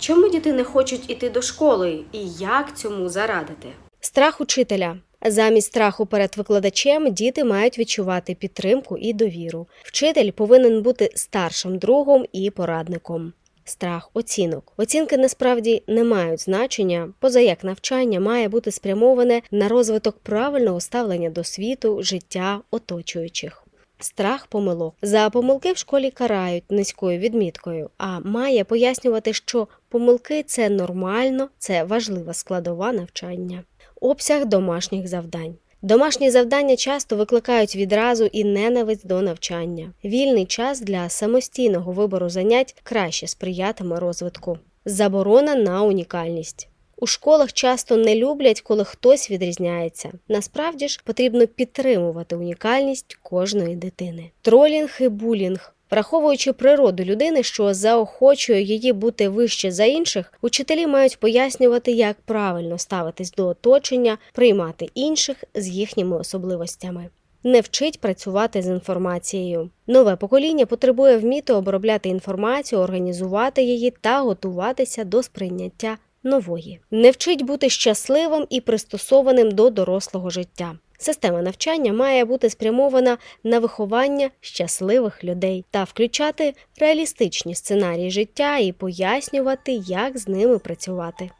Чому діти не хочуть іти до школи і як цьому зарадити? Страх учителя. Замість страху перед викладачем діти мають відчувати підтримку і довіру. Вчитель повинен бути старшим другом і порадником. Страх оцінок. Оцінки насправді не мають значення, поза як навчання має бути спрямоване на розвиток правильного ставлення до світу, життя оточуючих. Страх помилок. За помилки в школі карають низькою відміткою, а має пояснювати, що помилки це нормально, це важлива складова навчання. Обсяг домашніх завдань. Домашні завдання часто викликають відразу і ненависть до навчання. Вільний час для самостійного вибору занять краще сприятиме розвитку. Заборона на унікальність. У школах часто не люблять, коли хтось відрізняється. Насправді ж потрібно підтримувати унікальність кожної дитини. Тролінг і булінг. Враховуючи природу людини, що заохочує її бути вище за інших, учителі мають пояснювати, як правильно ставитись до оточення, приймати інших з їхніми особливостями. Не вчить працювати з інформацією. Нове покоління потребує вміти обробляти інформацію, організувати її та готуватися до сприйняття нової. Не вчить бути щасливим і пристосованим до дорослого життя. Система навчання має бути спрямована на виховання щасливих людей та включати реалістичні сценарії життя і пояснювати, як з ними працювати.